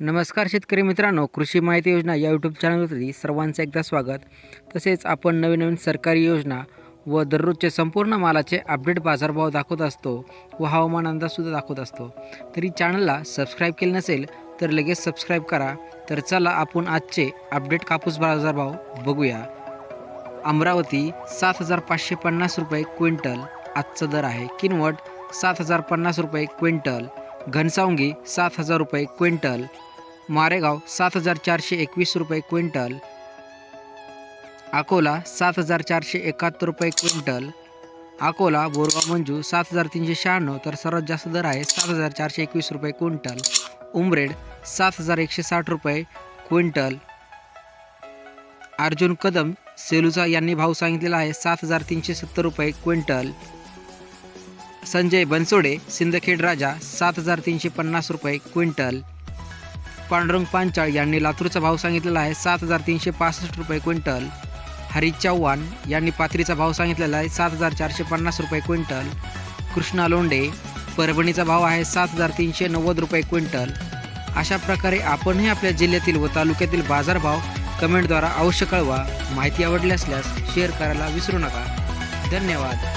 नमस्कार शेतकरी मित्रांनो कृषी माहिती योजना या यूट्यूब चॅनलवरती सर्वांचं एकदा स्वागत. तसेच आपण नवीन नवीन सरकारी योजना व दररोजचे संपूर्ण मालाचे अपडेट बाजारभाव दाखवत असतो व हवामान अंदाजसुद्धा दाखवत असतो. तरी चॅनलला सबस्क्राईब केले नसेल तर लगेच सबस्क्राईब करा. तर चला आपण आजचे अपडेट कापूस बाजारभाव बघूया. अमरावती सात हजार पाचशे पन्नास रुपये क्विंटल आजचा दर आहे किनवट सात हजार पन्नास रुपये क्विंटल. घनसावंगी सात हजार रुपये क्विंटल. मारेगाव सात हजार चारशे एकवीस रुपये क्विंटल. अकोला सात हजार चारशे एकाहत्तर रुपये क्विंटल. अकोला बोरगाव मंजू सात हजार तीनशे शहाण्णव तर सर्वात जास्त दर आहे सात हजार चारशे एकवीस रुपये क्विंटल. उमरेड सात हजार एकशे साठ रुपये क्विंटल. अर्जुन कदम सेलूचा यांनी भाव सांगितलेला आहे सात हजार तीनशे सत्तर रुपये क्विंटल. संजय बनसोडे सिंदखेड राजा सात हजार तीनशे पन्नास रुपये क्विंटल. पांडुरंग पांचाळ यांनी लातूरचा भाव सांगितलेला आहे सात हजार तीनशे पासष्ट रुपये क्विंटल. हरी चव्हाण यांनी पाथरीचा भाव सांगितलेला आहे सात हजार चारशे पन्नास रुपये क्विंटल. कृष्णा लोंडे परभणीचा भाव आहे सात हजार तीनशे नव्वद रुपये क्विंटल. अशा प्रकारे आपणही आपल्या जिल्ह्यातील व तालुक्यातील बाजारभाव कमेंटद्वारा अवश्य कळवा. माहिती आवडली असल्यास शेअर करायला विसरू नका. धन्यवाद.